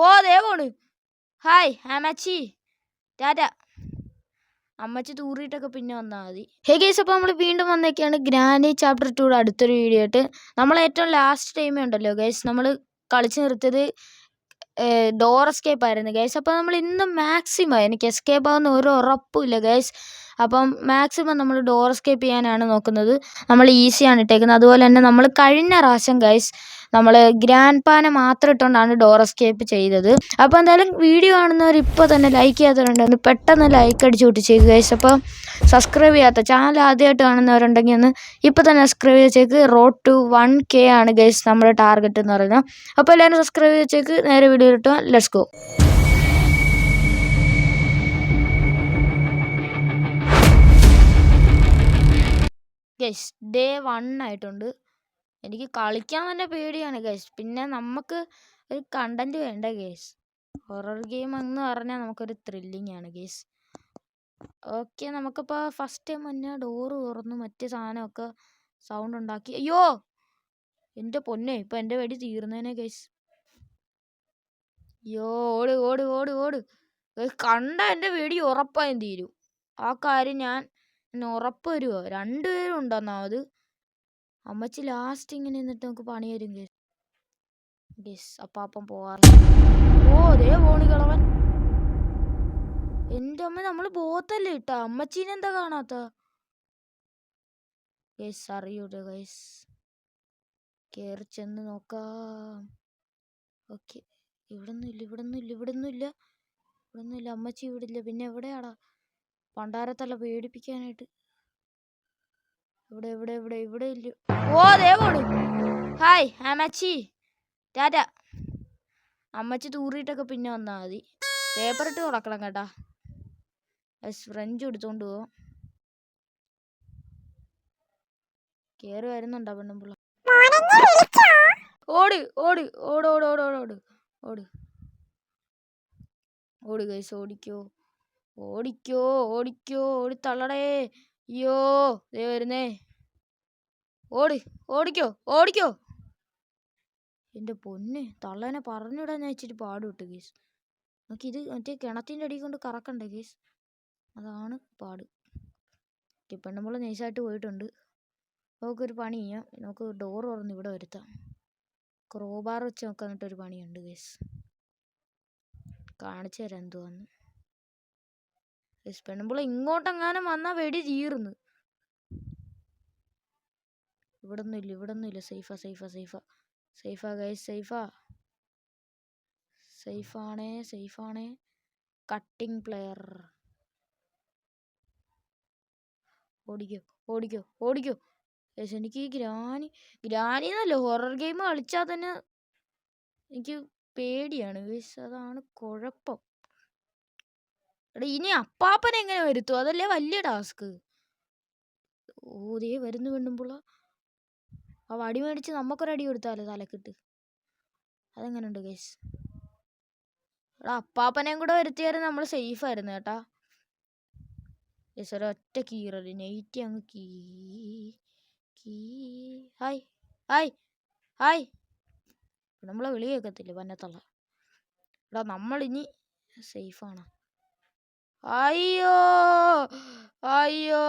ഓ അതേ പോണ് ഹായ് അമ്മച്ചി. ടാറ്റ. അമ്മച്ചി തൂറിയിട്ടൊക്കെ പിന്നെ വന്നാൽ മതി. ഹേ ഗേസ് അപ്പോൾ നമ്മൾ വീണ്ടും വന്നേക്കാണ് ഗ്രാനി ചാപ്റ്റർ ടൂടെ അടുത്തൊരു വീഡിയോ ആയിട്ട്. നമ്മൾ ഏറ്റവും ലാസ്റ്റ് ടൈമേ ഉണ്ടല്ലോ ഗേസ് നമ്മൾ കളിച്ച് നിർത്തിയത് ഡോർ എസ്കേപ്പ് ആയിരുന്നു ഗൈസ്. അപ്പോൾ നമ്മൾ ഇന്ന് മാക്സിമം എനിക്ക് എസ്കേപ്പ് ആവുന്ന ഒരു ഉറപ്പുമില്ല ഗൈസ്. അപ്പം മാക്സിമം നമ്മൾ ഡോർ എസ്കേപ്പ് ചെയ്യാനാണ് നോക്കുന്നത്. നമ്മൾ ഈസിയാണ് ഇട്ടേക്കുന്നത്. അതുപോലെ തന്നെ നമ്മൾ കഴിഞ്ഞ പ്രാവശ്യം ഗൈസ് നമ്മൾ ഗ്രാൻഡ് പാനെ മാത്രം ഇട്ടുകൊണ്ടാണ് ഡോർ എസ്കേപ്പ് ചെയ്തത്. അപ്പോൾ എന്തായാലും വീഡിയോ കാണുന്നവർ ഇപ്പോൾ തന്നെ ലൈക്ക് ചെയ്യാത്തവരുണ്ട് ഒന്ന് പെട്ടെന്ന് ലൈക്ക് അടിച്ച് പൊട്ടിച്ചേക്ക് ഗൈസ് അപ്പോൾ സബ്സ്ക്രൈബ് ചെയ്യാത്ത ചാനൽ ആദ്യമായിട്ട് കാണുന്നവരുണ്ടെങ്കിൽ ഒന്ന് ഇപ്പോൾ തന്നെ സബ്സ്ക്രൈബ് ചെയ്തേക്ക് റോഡ് ടു വൺ കെ ആണ് ഗൈസ് നമ്മുടെ ടാർഗറ്റ് എന്ന് പറയുന്നത്. അപ്പോൾ എല്ലാവരും സബ്സ്ക്രൈബ് ചെയ്തേക്ക് നേരെ വീഡിയോ കിട്ടുക let's go guys day one ആയിട്ടുണ്ട്. എനിക്ക് കളിക്കാൻ തന്നെ പേടിയാണ് ഗൈസ് പിന്നെ നമുക്ക് ഒരു കണ്ടന്റ് വേണ്ട ഗൈസ് ഹൊറർ ഗെയിം എന്ന് പറഞ്ഞാൽ നമുക്കൊരു ത്രില്ലിംഗ് ആണ് ഗൈസ് ഓക്കെ നമുക്കിപ്പോൾ ഫസ്റ്റ് ടൈം തന്നെ ഡോറ് തുറന്നു മറ്റേ സാധനമൊക്കെ സൗണ്ട് ഉണ്ടാക്കി. അയ്യോ! എന്റെ പൊന്നെ ഇപ്പം എന്റെ വെടി തീർന്നേനെ ഗൈസ് അയ്യോ ഓട് ഓട് ഓട് ഓട്. കണ്ട എന്റെ വെടി ഉറപ്പായും തീരും. ആ കാര്യം ഞാൻ ഞാൻ ഉറപ്പ് വരുമോ രണ്ടുപേരും ഉണ്ടോന്നാമത് അമ്മച്ചി ലാസ്റ്റ് ഇങ്ങനെ നിന്നിട്ട് നമുക്ക് പണി തരും ഗേസ് അപ്പാപ്പം പോവാറില്ല. ഓ അതേ പോണി കളവൻ. എന്റെ അമ്മ നമ്മൾ ബോത്തല്ലേ ഇട്ട? അമ്മച്ചീനെ എന്താ കാണാത്ത? ഗൈസ് അറിയൂടെ ഗൈസ് കയറി ചെന്ന് നോക്കാം. ഓക്കെ ഇവിടൊന്നും ഇല്ല ഇവിടൊന്നും ഇല്ല ഇവിടൊന്നും ഇല്ല ഇവിടൊന്നും ഇല്ല അമ്മച്ചി ഇവിടില്ല. പിന്നെ എവിടെയാടാ? പണ്ടാരത്തല്ല പേടിപ്പിക്കാനായിട്ട്. ഇവിടെ ഇവിടെ ഇവിടെ ഇവിടെ ഇല്ല. ഓ ദേ പോണ്. ഹായ് അമ്മച്ചി. ടാറ്റ. അമ്മച്ചി തൂറിയിട്ടൊക്കെ പിന്നെ വന്നാൽ മതി. പേപ്പർ ഇട്ട് തുറക്കണം കേട്ടാ. ഫ്രഞ്ച് എടുത്തോണ്ട് പോവാം. കേറി വരുന്നുണ്ടോ പെണ്ണുമ്പിള്ള? ഓട് ഓട് ഓട് ഓട് ഓട് ഓട് ഓട് ഓട്. ഓട് ഗൈസ് ഓടിക്കോ. ഓടിക്കോ ഓടിക്കോ ഓടി തള്ളടേ. അയ്യോ ദേ വരുന്നേ. ഓട് ഓടിക്കോ ഓടിക്കോ. എന്റെ പൊന്ന് തള്ളേനെ പറഞ്ഞുവിടാൻ ഞാൻ ഇച്ചിരി പാടുവിട്ട് ഗീസ്. നമുക്ക് ഇത് മറ്റേ കിണത്തിന്റെ അടി കൊണ്ട് കറക്കണ്ടേ ഗീസ്? അതാണ് പാട്. ഓക്കെ പെണ്ണുമ്പോൾ നൈസായിട്ട് പോയിട്ടുണ്ട്. നമുക്കൊരു പണി ചെയ്യാം. നമുക്ക് ഡോർ തുറന്ന് ഇവിടെ വരുത്താം. ക്രോബാർ വെച്ച് നമുക്ക് എന്നിട്ടൊരു പണിയുണ്ട് ഗേസ്. കാണിച്ചു തരാം എന്തുവാന്ന്. ഗേസ് പെണ്ണുമ്പോൾ ഇങ്ങോട്ടെങ്ങാനും വന്നാൽ വെടി തീർന്ന് ഇവിടൊന്നും ഇല്ല ഇവിടൊന്നും ഇല്ല. സേഫാ സേഫാ സേഫാ. സേഫാ ഗൈസ് സേഫാ. സേഫാണേ സേഫാണേ. കട്ടിംഗ് പ്ലെയർ ഓടിക്കോ ഓടിക്കോ ഓടിക്കോ. ഗൈസ് എനിക്ക് ഈ ഗ്രാനി ഗ്രാനി എന്നല്ല ഹൊറർ ഗെയിം കളിച്ചാൽ തന്നെ എനിക്ക് പേടിയാണ്. ഗൈസ് അതാണ് കുഴപ്പം. എടാ ഇനി അപ്പാപ്പനെ എങ്ങനെ വരുത്തും? അതല്ലേ വലിയ ടാസ്ക് ഓ ദേ വരുന്നു വേണ്ടുമ്പോൾ ആ അടി മേടിച്ച് നമുക്കൊരടി കൊടുത്താലോ തലക്കിട്ട്? അതെങ്ങനെയുണ്ട് കേസ് എടാ അപ്പാപ്പനെയും കൂടെ വരുത്തിയായിരുന്നു നമ്മൾ സേഫ് ആയിരുന്നു കേട്ടാ. ഗൈസ് ഒരൊറ്റ കീറൽ. നെയ്റ്റ് അങ്ങ് കീ കീ ഹായ് ഹായ് ഹായ്. നമ്മളെ വിളി കേൾക്കത്തില്ല പന്നത്തുള്ള? എടാ നമ്മളിനി സേഫാണ് അയ്യോ അയ്യോ.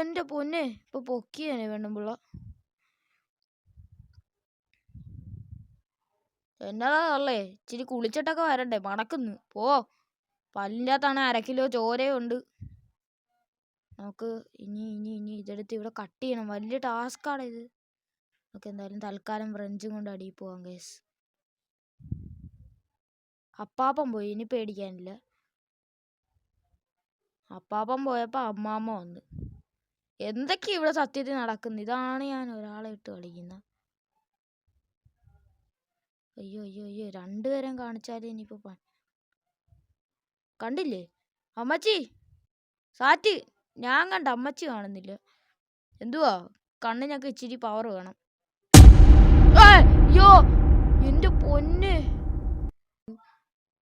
എന്റെ പൊന്നെ ഇപ്പൊ പൊക്കിയാണ് വേണ്ടുമ്പുള്ള എന്നതാ ഉള്ളേ ഇച്ചിരി കുളിച്ചിട്ടൊക്കെ വരണ്ടേ? മണക്കുന്നു പോ. പല്ലിന്റകത്താണ് അര കിലോ ചോരയുണ്ട് നമുക്ക് ഇനി ഇനി ഇനി ഇതെടുത്ത് ഇവിടെ കട്ട് ചെയ്യണം. വലിയ ടാസ്ക്കാണ് ഇത്. നമുക്ക് എന്തായാലും തൽക്കാലം ഫ്രഞ്ചും കൊണ്ട് അടിയിൽ പോവാം കേസ് അപ്പാപ്പം പോയി. ഇനി പേടിക്കാനില്ല. അപ്പാപ്പം പോയപ്പോൾ അമ്മാമ്മ വന്ന്. എന്തൊക്കെയാ ഇവിടെ സത്യത്തിൽ നടക്കുന്നത് ഇതാണ് ഞാൻ ഒരാളെ ഇട്ട് കളിക്കുന്നത് അയ്യോ അയ്യോ അയ്യോ രണ്ടുപേരും കാണിച്ചാലേ ഇനിയിപ്പോ കണ്ടില്ലേ? അമ്മച്ചി സാറ്റ് ഞാൻ കണ്ട അമ്മച്ചി കാണുന്നില്ല. എന്തുവാ? കണ്ണിനൊക്കെ ഇച്ചിരി പവർ വേണം. അയ്യോ എന്റെ പൊന്ന്.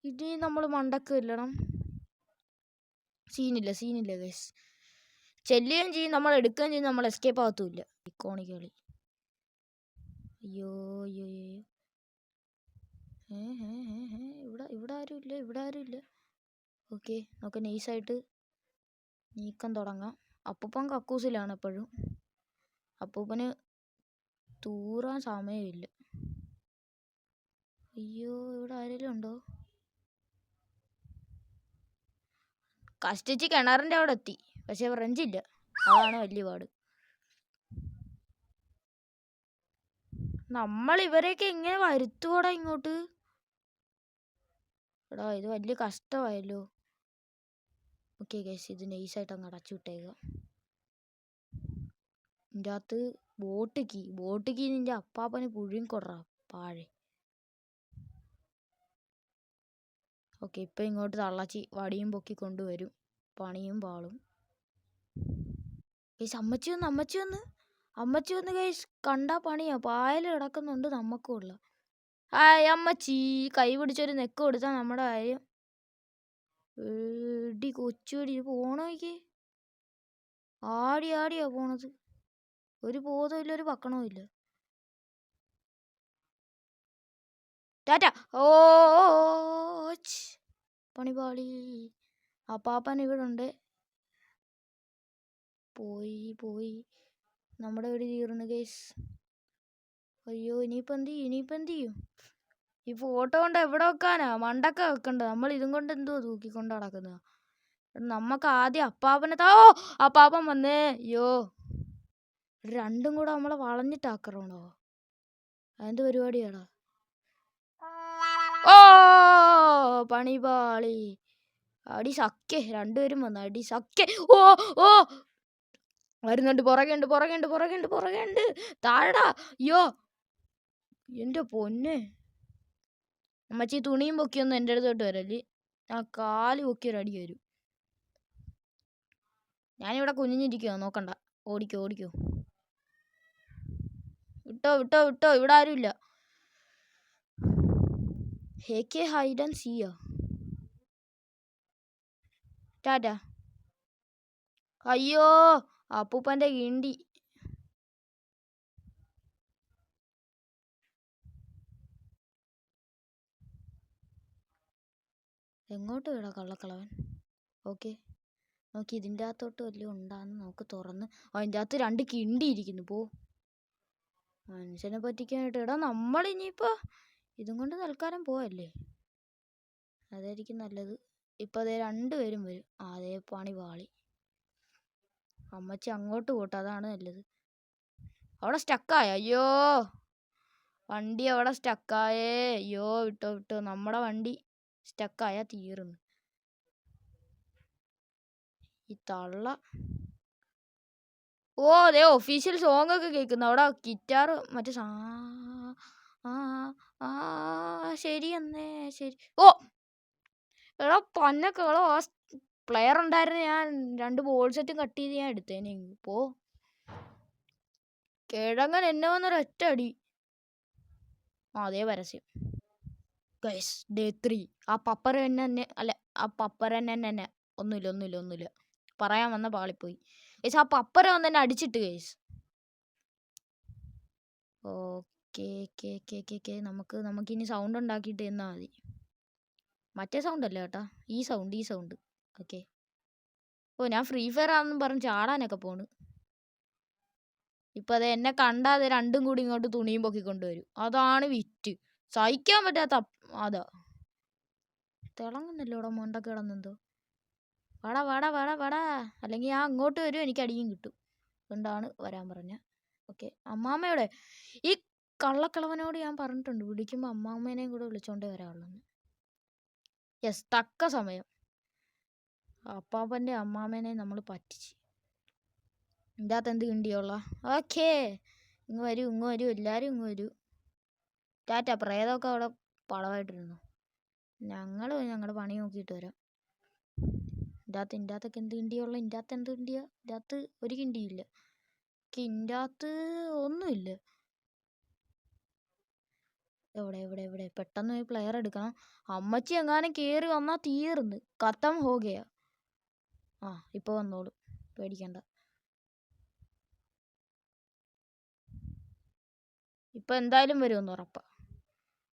ഇനി നമ്മൾ മണ്ടക്ക് ഇല്ലണം സീനില്ല സീനില്ല ഗൈസ് ചെല്ലുകയും ചെയ്യും നമ്മൾ എടുക്കുകയും ചെയ്യും നമ്മൾ എസ്കേപ്പ് ആകത്തുമില്ല ഇക്കോണിക് കളി അയ്യോ അയ്യോ അയ്യോ. ഇവിടെ ഇവിടെ ആരും ഇല്ല ഇവിടെ ആരും ഇല്ല. ഓക്കെ നമുക്ക് നൈസായിട്ട് നീക്കം തുടങ്ങാം. അപ്പൂപ്പൻ കക്കൂസിലാണ് എപ്പോഴും. അപ്പൂപ്പന് തൂറാൻ സമയമില്ല. അയ്യോ ഇവിടെ ആരെങ്കിലും ഉണ്ടോ? കഷ്ടിച്ച് കിണറിന്റെ അവിടെ എത്തി. പക്ഷെ ഫ്രഞ്ചില്ല അതാണ് വലിയ പാട്. നമ്മൾ ഇവരെയൊക്കെ എങ്ങനെ വരുത്തുവോടാ ഇങ്ങോട്ട്? എടാ ഇത് വലിയ കഷ്ടമായല്ലോ. ഓക്കെ കേസ് ഇത് നൈസായിട്ട് അങ്ങ് അടച്ചു വിട്ടേക്കുക ഇതിന്റെ അകത്ത് ബോട്ട് കീ നിന്റെ അപ്പാപ്പന് പുഴുങ്ങിക്കൊടറ പാഴെ. ഓക്കെ ഇപ്പം ഇങ്ങോട്ട് തള്ളച്ചി വടിയും പൊക്കി കൊണ്ടുവരും. പണിയും പാളും. ഗൈസ് അമ്മച്ചി വന്ന് അമ്മച്ചി വന്ന് അമ്മച്ചി വന്ന് ഗൈസ് കണ്ടാ പണിയാ പായൽ കിടക്കുന്നുണ്ട് നമുക്കും ഉള്ള ഹായ് അമ്മച്ചി കൈ പിടിച്ചൊരു നെക്ക് കൊടുത്താൽ നമ്മുടെ കാര്യം എടി കൊച്ചുവടി പോണോയ്ക്ക് ആടി ആടിയാ പോണത് ഒരു ബോധവും ഇല്ല ഒരു പക്കണവും ഇല്ല ടാറ്റ ഓ. പണിപാളി അപ്പാപ്പൻ ഇവിടെ ഉണ്ട് പോയി പോയി. നമ്മുടെ വീട് തീർന്നു കേസ് അയ്യോ ഇനിയിപ്പോൾ എന്ത് ചെയ്യും? ഇനിയിപ്പോൾ എന്ത് ചെയ്യും? ഈ ഫോട്ടോ കൊണ്ട് എവിടെ വെക്കാനാ? മണ്ടൊക്കെ വെക്കണ്ട. നമ്മൾ ഇതും കൊണ്ട് എന്തോ തൂക്കിക്കൊണ്ട് നടക്കുന്നത് നമുക്ക് ആദ്യം അപ്പാപ്പനെ താ ഓ അപ്പാപ്പൻ വന്നേ. അയ്യോ. രണ്ടും കൂടെ നമ്മളെ വളഞ്ഞിട്ട് വളഞ്ഞിട്ടാക്കണോ അതെന്ത് പരിപാടിയാടാ? ഓ പണിപാളി. അടി സക്കേ രണ്ടുപേരും വന്നു. അടി സക്കേ ഓ ഓ. വരുന്നുണ്ട് പുറകെയുണ്ട് പുറകെയുണ്ട് പുറകെയുണ്ട് പുറകെയുണ്ട്. താഴടാ. അയ്യോ. എന്റെ പൊന്നെ. അമ്മച്ചി തുണിയും പൊക്കിയൊന്നും എന്റെ അടുത്തോട്ട് വരല്ലേ ആ കാൽ പൊക്കി ഒരു അടി വരും. ഞാനിവിടെ കുഞ്ഞിഞ്ഞിരിക്കുവോ നോക്കണ്ട. ഓടിക്കോ ഓടിക്കോ. വിട്ടോ വിട്ടോ വിട്ടോ. ഇവിടെ ആരുമില്ല ഹേക്കെ ഹൈഡ് ആൻഡ് സീയോ ടാറ്റ. അയ്യോ. അപ്പൂപ്പന്റെ കിണ്ടി. എങ്ങോട്ട് വീടാ കള്ളക്കളവൻ? ഓക്കെ. നോക്കി ഇതിന്റെ അകത്തോട്ട് വല്ലതും ഉണ്ടാന്ന് നമുക്ക് തുറന്ന്. അതിന്റെ അകത്ത് രണ്ട് കിണ്ടി ഇരിക്കുന്നു. പോ. മനുഷ്യനെ പറ്റിക്കാനായിട്ട് എടാ നമ്മളിനിയിപ്പോൾ ഇതും കൊണ്ട് തൽക്കാലം പോവല്ലേ? അതായിരിക്കും നല്ലത്. ഇപ്പോൾ അതേ രണ്ടുപേരും വരും. അതേ പണി പാളി. അമ്മച്ചി അങ്ങോട്ട് പോട്ടെ അതാണ് നല്ലത്. അവിടെ സ്റ്റക്കായ അയ്യോ! വണ്ടി അവിടെ സ്റ്റക്കായേ അയ്യോ വിട്ടോ വിട്ടോ. നമ്മുടെ വണ്ടി സ്റ്റക്കായ തീർന്നു. ഈ തള്ള. ഓ അതെ ഒഫീഷ്യൽ സോങ് ഒക്കെ കേൾക്കുന്നു. അവിടെ ഗിറ്റാർ മറ്റേ സാ ആ ആ ശരി എന്നേ ശരി. ഓ! എടാ പന്നക്കളോ ആ പ്ലെയർ ഉണ്ടായിരുന്നു ഞാൻ രണ്ട് ബോൾ സെറ്റും കട്ട് ചെയ്ത് ഞാൻ എടുത്തേനെ. പോ. കിഴങ്ങൻ എന്നെ വന്നൊരൊറ്റ അടി. അതേ പരസ്യം. ഗൈസ് ഡേ ത്രീ ആ പപ്പർ തന്നെ തന്നെ അല്ല ആ പപ്പർ തന്നെ തന്നെ ഒന്നുമില്ല ഒന്നുമില്ല ഒന്നുമില്ല പറയാൻ വന്ന പാളിപ്പോയി. ഗൈസ് ആ പപ്പര വന്ന് എന്നെ അടിച്ചിട്ട് ഗൈസ് ഓക്കെ കേ കേ കേ കേ നമുക്ക് നമുക്കിനി സൗണ്ട് ഉണ്ടാക്കിയിട്ട് എന്നാൽ മതി. മറ്റേ സൗണ്ട് അല്ല കേട്ടാ. ഈ സൗണ്ട് ഈ സൗണ്ട് ഓക്കെ. ഓ ഞാൻ ഫ്രീ ഫയർ ആണെന്നും പറഞ്ഞ് ചാടാനൊക്കെ പോണ്. ഇപ്പം അത് എന്നെ കണ്ടാതെ രണ്ടും കൂടി ഇങ്ങോട്ട് തുണിയും പൊക്കിക്കൊണ്ടുവരും അതാണ് വിറ്റ്. സഹിക്കാൻ പറ്റാത്ത അതാ. തിളങ്ങുന്നല്ലോ ഇവിടെ മണ്ട കിടന്നെന്തോ? വാടാ വാടാ വാടാ വാടാ. അല്ലെങ്കിൽ ഞാൻ അങ്ങോട്ട് വരും എനിക്ക് അടിയും കിട്ടും. അതുകൊണ്ടാണ് വരാൻ പറഞ്ഞ. ഓക്കെ. അമ്മാമ്മയോടെ ഈ കള്ളക്കിളവനോട് ഞാൻ പറഞ്ഞിട്ടുണ്ട്. വിളിക്കുമ്പോൾ അമ്മാമ്മേനെയും കൂടെ വിളിച്ചോണ്ടേ വരാവുള്ളൂ യെസ് തക്ക സമയം. അപ്പാപ്പന്റെ അമ്മാമ്മേനെ നമ്മൾ പറ്റിച്ച്. എന്റെ അകത്ത് എന്ത് കിണ്ടിയുള്ള ഓക്കേ. ഇങ്ങ് വരൂ ഇങ്ങ് വരൂ എല്ലാവരും ഇങ്ങ് വരൂ. ടാറ്റ പ്രേതമൊക്കെ അവിടെ പളവായിട്ടിരുന്നു ഞങ്ങൾ ഞങ്ങളുടെ പണി നോക്കിയിട്ട് വരാം. ഇതിന്റെ അകത്ത് ഇതിന്റെ അകത്തൊക്കെ എന്ത് കിണ്ടിയുള്ള ഇതിന്റെ അകത്ത് എന്ത് കിണ്ടിയ? ഇതിന്റെ അകത്ത് ഒരു കിണ്ടിയില്ല. ഇതിന്റെ അകത്ത് ഒന്നുമില്ല. എവിടെ എവിടെ എവിടെ? പെട്ടെന്ന് പോയി പ്ലെയർ എടുക്കണം. അമ്മച്ചി എങ്ങാനും കയറി വന്നാൽ തീർന്ന്. കത്തം ഹോകയാ ആ ഇപ്പോൾ വന്നോളൂ. പേടിക്കണ്ട. ഇപ്പം എന്തായാലും വരുമെന്ന് ഉറപ്പാ.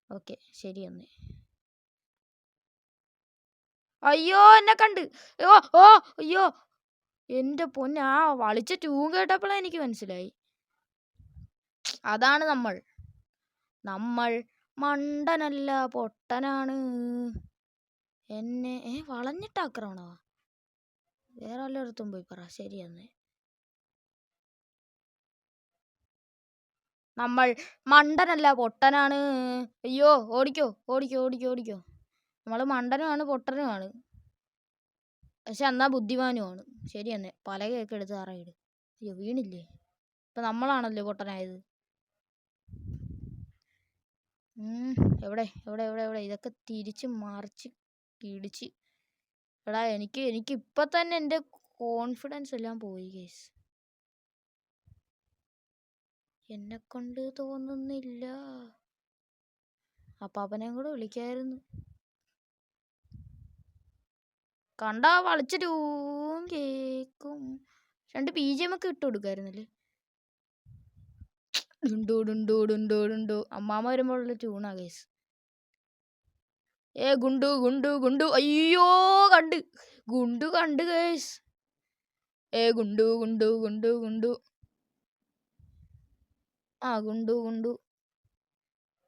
ഓക്കെ ശരി എന്നേ. അയ്യോ എന്നെ കണ്ട്. ഓ ഓ അയ്യോ. എന്റെ പൊന്നെ ആ വളിച്ച ട്യൂൺ കേട്ടപ്പോഴാണ് എനിക്ക് മനസ്സിലായി. അതാണ് നമ്മൾ. നമ്മൾ മണ്ടനല്ല പൊട്ടനാണ്. എന്നെ ഏ വളഞ്ഞിട്ടാക്കണോ വേറെ വല്ലയിടത്തും പോയി പറ. ശരി എന്നേ നമ്മൾ മണ്ടനല്ല പൊട്ടനാണ്. അയ്യോ ഓടിക്കോ ഓടിക്കോ ഓടിക്കോ ഓടിക്കോ. നമ്മൾ മണ്ടനുമാണ് പൊട്ടനുമാണ്. പക്ഷെ എന്നാ ബുദ്ധിമാനുമാണ്. ശരി തന്നെ പല കേക്ക് എടുത്ത് തറയിട് അയ്യോ വീണില്ലേ? ഇപ്പം നമ്മളാണല്ലോ പൊട്ടനായത്. ഉം, എവിടെ എവിടെ എവിടെ എവിടെ? ഇതൊക്കെ തിരിച്ച് മറിച്ച് ഇടിച്ച് എടാ എനിക്ക് എനിക്ക് ഇപ്പം തന്നെ എന്റെ കോൺഫിഡൻസ് എല്ലാം പോയി കേസ് എന്നെ കൊണ്ട് തോന്നുന്നില്ല. അപ്പാപ്പനെയും കൂടെ വിളിക്കായിരുന്നു. കണ്ടാ വളിച്ചിട്ട് കേക്കും. രണ്ട് പി ജി എം ഒക്കെ ഇട്ട് കൊടുക്കായിരുന്നല്ലേ? ഡുണ്ടു ഡുണ്ടു ഡുണ്ടു ഡുണ്ടു അമ്മാമ്മ വരുമ്പോഴുള്ള ട്യൂണാ കേസ് ഏ ഗുണ്ടു ഗുണ്ടു ഗുണ്ടു. അയ്യോ കണ്ട്. ഗുണ്ടു കണ്ട് കേസ് ഏ ഗുണ്ടു ഗുണ്ടു ഗുണ്ടു ഗുണ്ടു. ആ ഗുണ്ടു ഗുണ്ടു.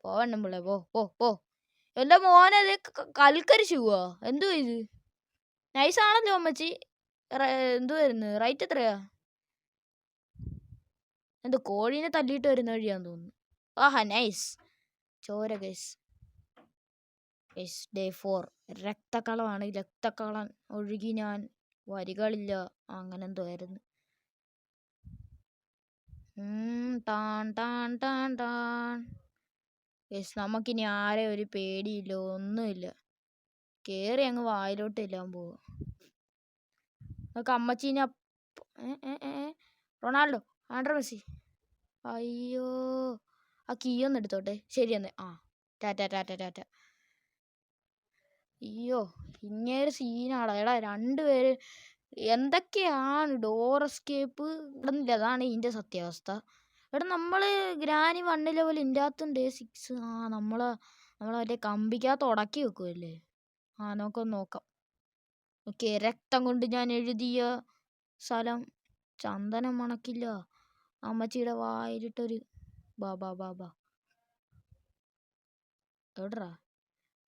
പോവണ്ണം പിള്ളേ പോ പോ പോ. എന്റെ മോനത് കൽക്കരിച്ചു പോവാ. എന്തോ ഇത്? നൈസ് അമ്മച്ചി. എന്തോ വരുന്നു റൈറ്റ് എത്രയാ? എന്തോ കോഴീനെ തല്ലിയിട്ട് വരുന്ന വഴിയാന്ന് തോന്നുന്നു. ആഹാ നൈസ് ചോര ഗൈസ് ഗൈസ് ഡേ ഫോർ. രക്തക്കളമാണ്. രക്തക്കളം ഒഴുകി ഞാൻ വരികളില്ല. അങ്ങനെ എന്തോ ആയിരുന്നു ഗൈസ് നമുക്കിനി ആരെ ഒരു പേടിയില്ല ഒന്നുമില്ല. കേറി അങ്ങ് വായിലോട്ട് എല്ലാം പോവും. നമുക്ക് അമ്മച്ചീനെ റൊണാൾഡോ ആൻഡ്രോ മെസ്സി. അയ്യോ ആ കീ ഒന്ന് എടുത്തോട്ടെ ശരി എന്ന് ആ ടാറ്റ ടാറ്റ ടാറ്റ അയ്യോ ഇങ്ങേര് സീനാടാ. എടാ രണ്ടുപേര് എന്തൊക്കെയാണ് ഡോർ എസ്കേപ്പ് ഇടുന്നില്ല അതാണ് ഇതിന്റെ സത്യാവസ്ഥ. എടാ നമ്മൾ ഗ്രാനി വണ്ണ് ലെവൽ ഇന്റാത്തും അകത്തുണ്ട്. സിക്സ് ആ നമ്മൾ നമ്മൾ മറ്റേ കമ്പിക്കകത്ത് ഉടക്കി വെക്കുമല്ലേ ആ നമുക്കൊന്ന് നോക്കാം. ഓക്കെ രക്തം കൊണ്ട് ഞാൻ എഴുതിയ സ്ഥലം. ചന്ദനം മണക്കില്ല. അമ്മച്ചിയുടെ വായിലിട്ടൊരു ബാബാ ബാബാ ബാ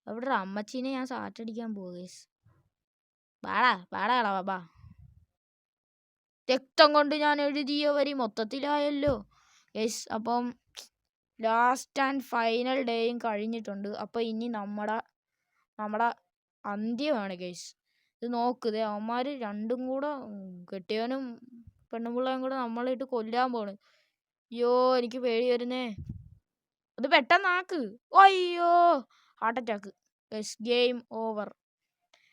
എവിടെടാ അമ്മച്ചീനെ ഞാൻ സാറ്റടിക്കാൻ പോവേസ് വാടാ ബാടാ കളവാ ബാ രക്തം കൊണ്ട് ഞാൻ എഴുതിയ വരി മൊത്തത്തിലായല്ലോ. യെസ് അപ്പം ലാസ്റ്റ് ആൻഡ് ഫൈനൽ ഡേയും കഴിഞ്ഞിട്ടുണ്ട്. അപ്പോൾ ഇനി നമ്മുടെ നമ്മുടെ അന്ത്യമാണ് ഗൈസ് ഇത് നോക്ക് ദേ അവന്മാർ രണ്ടും കൂടെ കെട്ടിയവനും പെണ്ണുപിള്ളയും കൂടെ നമ്മളിട്ട് കൊല്ലാൻ പോണ്. അയ്യോ എനിക്ക് പേടി വരുന്നേ. അത് പെട്ടെന്നാക്ക്. അയ്യോ. Heart attack. Guys game over.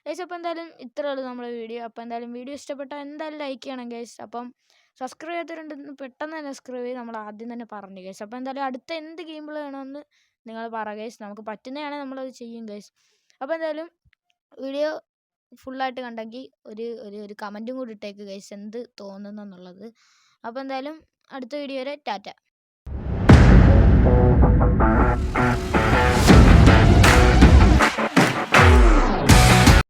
Guys അപ്പോൾ എന്തായാലും ഇത്രേ ഉള്ളൂ നമ്മുടെ വീഡിയോ. അപ്പോൾ എന്തായാലും വീഡിയോ ഇഷ്ടപ്പെട്ടാൽ എന്തായാലും ലൈക്ക് ചെയ്യണം ഗൈസ്. അപ്പം സബ്സ്ക്രൈബ് ചെയ്തിട്ടുണ്ടെന്ന് പെട്ടെന്ന് തന്നെ സബ്സ്ക്രൈബ് ചെയ്ത് നമ്മൾ ആദ്യം തന്നെ പറഞ്ഞു ഗൈസ്. അപ്പോൾ എന്തായാലും അടുത്ത എന്ത് ഗെയിം വേണമെന്ന് നിങ്ങൾ പറ ഗൈസ്. നമുക്ക് പറ്റുന്നതാണെങ്കിൽ നമ്മളത് ചെയ്യും ഗൈസ്. അപ്പോൾ എന്തായാലും വീഡിയോ ഫുള്ളായിട്ട് കണ്ടെങ്കിൽ ഒരു ഒരു ഒരു കമന്റും കൂടി ഇട്ടേക്ക് ഗൈസ്. എന്ത് തോന്നുന്നു എന്നുള്ളത്. അപ്പോൾ എന്തായാലും അടുത്ത വീഡിയോ വരെ ടാറ്റ.